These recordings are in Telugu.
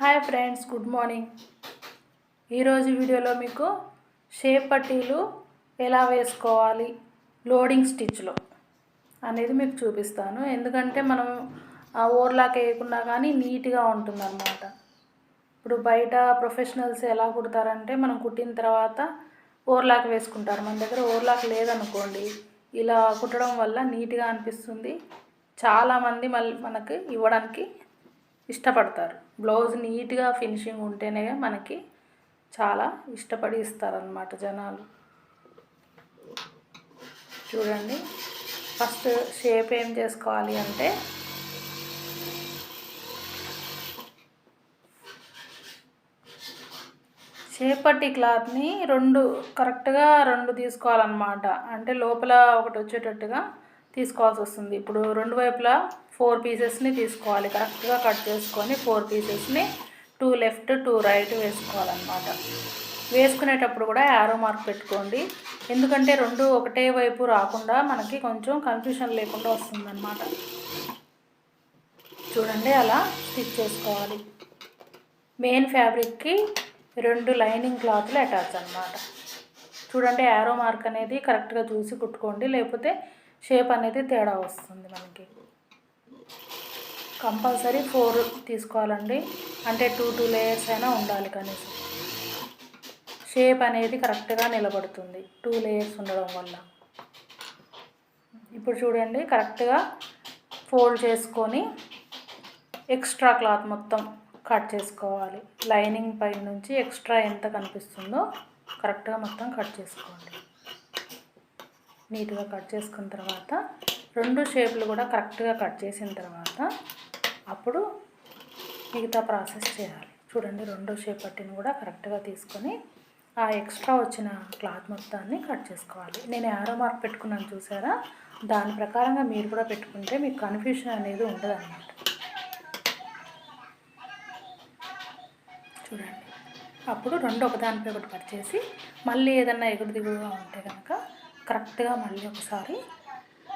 Hi friends good morning. ఈరోజు వీడియోలో మీకు షేప్ పట్టీలు ఎలా వేసుకోవాలి? లోడింగ్ స్టిచ్లో అనేది మీకు చూపిస్తాను. ఎందుకంటే మనం ఆ ఓవర్లాక్ వేయకుండా కానీ నీట్గా ఉంటుంది అన్నమాట ఇప్పుడు బయట ప్రొఫెషనల్స్ ఎలా కుడతారంటే మనం కుట్టిన తర్వాత ఓవర్లాక్ వేసుకుంటారు. మన దగ్గర ఓవర్లాక్ లేదనుకోండి ఇలా కుట్టడం వల్ల నీట్గా అనిపిస్తుంది. చాలామంది మళ్ళీ మనకి ఇవ్వడానికి ఇష్టపడతారు. బ్లౌజ్ నీట్గా ఫినిషింగ్ ఉంటేనే మనకి చాలా ఇష్టపడి ఇస్తారనమాట జనాలు. చూడండి. ఫస్ట్ షేప్ ఏం చేసుకోవాలి అంటే చేపట్టి క్లాత్ని రెండు కరెక్ట్గా రెండు తీసుకోవాలన్నమాట. అంటే లోపల ఒకటి వచ్చేటట్టుగా తీసుకోవాల్సి వస్తుంది ఇప్పుడు రెండు వైపులా ఫోర్ పీసెస్ని తీసుకోవాలి. కరెక్ట్గా కట్ చేసుకొని ఫోర్ పీసెస్ని టూ లెఫ్ట్ టూ రైట్ వేసుకోవాలన్నమాట. వేసుకునేటప్పుడు కూడా యారో మార్క్ పెట్టుకోండి. ఎందుకంటే రెండు ఒకటే వైపు రాకుండా మనకి కొంచెం కన్ఫ్యూషన్ లేకుండా వస్తుందన్నమాట. చూడండి అలా స్టిచ్ చేసుకోవాలి. మెయిన్ ఫ్యాబ్రిక్కి రెండు లైనింగ్ క్లాత్లు అటాచ్ అనమాట చూడండి యారో మార్క్ అనేది కరెక్ట్గా చూసి కుట్టుకోండి. లేకపోతే షేప్ అనేది తేడా వస్తుంది మనకి. కంపల్సరీ ఫోర్ తీసుకోవాలండి. అంటే టూ టూ లేయర్స్ అయినా ఉండాలి కనీసం. షేప్ అనేది కరెక్ట్గా నిలబడుతుంది. టూ లేయర్స్ ఉండడం వల్ల. ఇప్పుడు చూడండి కరెక్ట్గా ఫోల్డ్ చేసుకొని ఎక్స్ట్రా క్లాత్ మొత్తం కట్ చేసుకోవాలి. లైనింగ్ పై నుంచి ఎక్స్ట్రా ఎంత కనిపిస్తుందో కరెక్ట్గా మొత్తం కట్ చేసుకోండి. నీట్గా కట్ చేసుకున్న తర్వాత రెండు షేపులు కూడా కరెక్ట్గా కట్ చేసిన తర్వాత అప్పుడు మిగతా ప్రాసెస్ చేయాలి. చూడండి రెండో షేప్ పట్టిని కూడా కరెక్ట్గా తీసుకొని ఆ ఎక్స్ట్రా వచ్చిన క్లాత్ మొత్తాన్ని కట్ చేసుకోవాలి. నేను యారో మార్క్ పెట్టుకున్నాను చూసారా? దాని ప్రకారంగా మీరు కూడా పెట్టుకుంటే మీకు కన్ఫ్యూషన్ అనేది ఉండదు అన్నమాట చూడండి. అప్పుడు రెండు ఒకదానిపై ఒకటి కట్ చేసి మళ్ళీ ఏదన్నా ఎగుడు దిగుడుగా ఉంటే కనుక కరెక్ట్గా మళ్ళీ ఒకసారి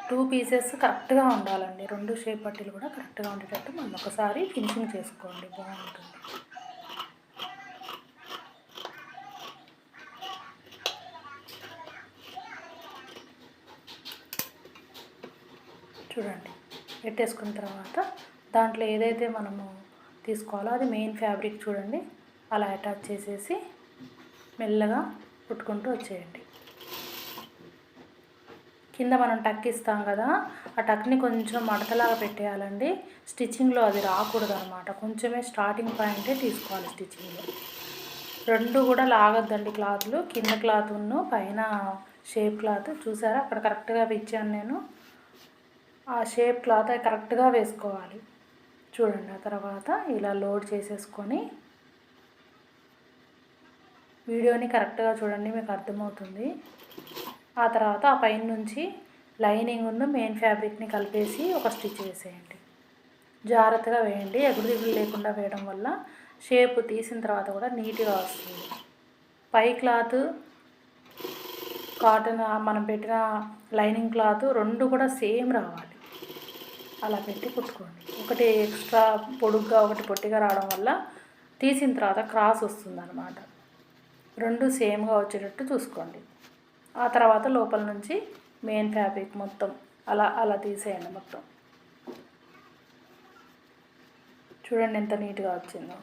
టూ పీసెస్ కరెక్ట్గా ఉండాలండి. రెండు షేప్ పట్టీలు కూడా కరెక్ట్గా ఉండేటట్టు మళ్ళీ ఒకసారి ఫినిషింగ్ చేసుకోండి. బాగుంటుంది. చూడండి పెట్టేసుకున్న తర్వాత దాంట్లో ఏదైతే మనము తీసుకోవాలో అది మెయిన్ ఫ్యాబ్రిక్ చూడండి. అలా అటాచ్ చేసేసి మెల్లగా కుట్టుకుంటూ వచ్చేయండి. కింద మనం టక్ ఇస్తాం కదా ఆ టక్ని కొంచెం మడతలాగా పెట్టేయాలండి. స్టిచ్చింగ్లో అది రాకూడదు అనమాట కొంచెమే స్టార్టింగ్ పాయింటే తీసుకోవాలి స్టిచ్చింగ్లో రెండు కూడా లాగొద్దండి క్లాత్లు. కింద క్లాత్ ఉన్ను పైన షేప్ క్లాత్. చూసారా? అక్కడ కరెక్ట్గా ఇచ్చాను నేను. ఆ షేప్ క్లాత్ అది కరెక్ట్గా వేసుకోవాలి. చూడండి ఆ తర్వాత ఇలా లోడ్ చేసేసుకొని వీడియోని కరెక్ట్గా చూడండి మీకు అర్థమవుతుంది. ఆ తర్వాత ఆ పైన నుంచి లైనింగ్ ఉన్న మెయిన్ ఫ్యాబ్రిక్ని కలిపేసి ఒక స్టిచ్ వేసేయండి జాగ్రత్తగా వేయండి. ఎగురుదిగులు లేకుండా వేయడం వల్ల షేప్ తీసిన తర్వాత కూడా నీట్గా వస్తుంది. పై క్లాత్ కాటన్ మనం పెట్టిన లైనింగ్ క్లాత్ రెండు కూడా సేమ్ రావాలి. అలా పెట్టి కుట్టుకోండి. ఒకటి ఎక్స్ట్రా పొడుగ్గా ఒకటి పొట్టిగా రావడం వల్ల తీసిన తర్వాత క్రాస్ వస్తుంది అనమాట రెండు సేమ్గా వచ్చేటట్టు చూసుకోండి. ఆ తర్వాత లోపల నుంచి మెయిన్ ఫ్యాబ్రిక్ మొత్తం అలా అలా తీసేయండి మొత్తం. చూడండి ఎంత నీట్గా వచ్చిందో.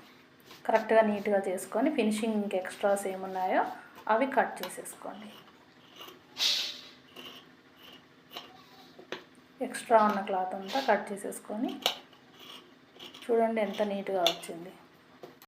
కరెక్ట్గా నీట్గా చేసుకొని ఫినిషింగ్ ఇంక ఎక్స్ట్రాస్ ఏమున్నాయో అవి కట్ చేసేసుకోండి. ఎక్స్ట్రా ఉన్న క్లాత్ అంతా కట్ చేసేసుకొని చూడండి ఎంత నీట్గా వచ్చింది.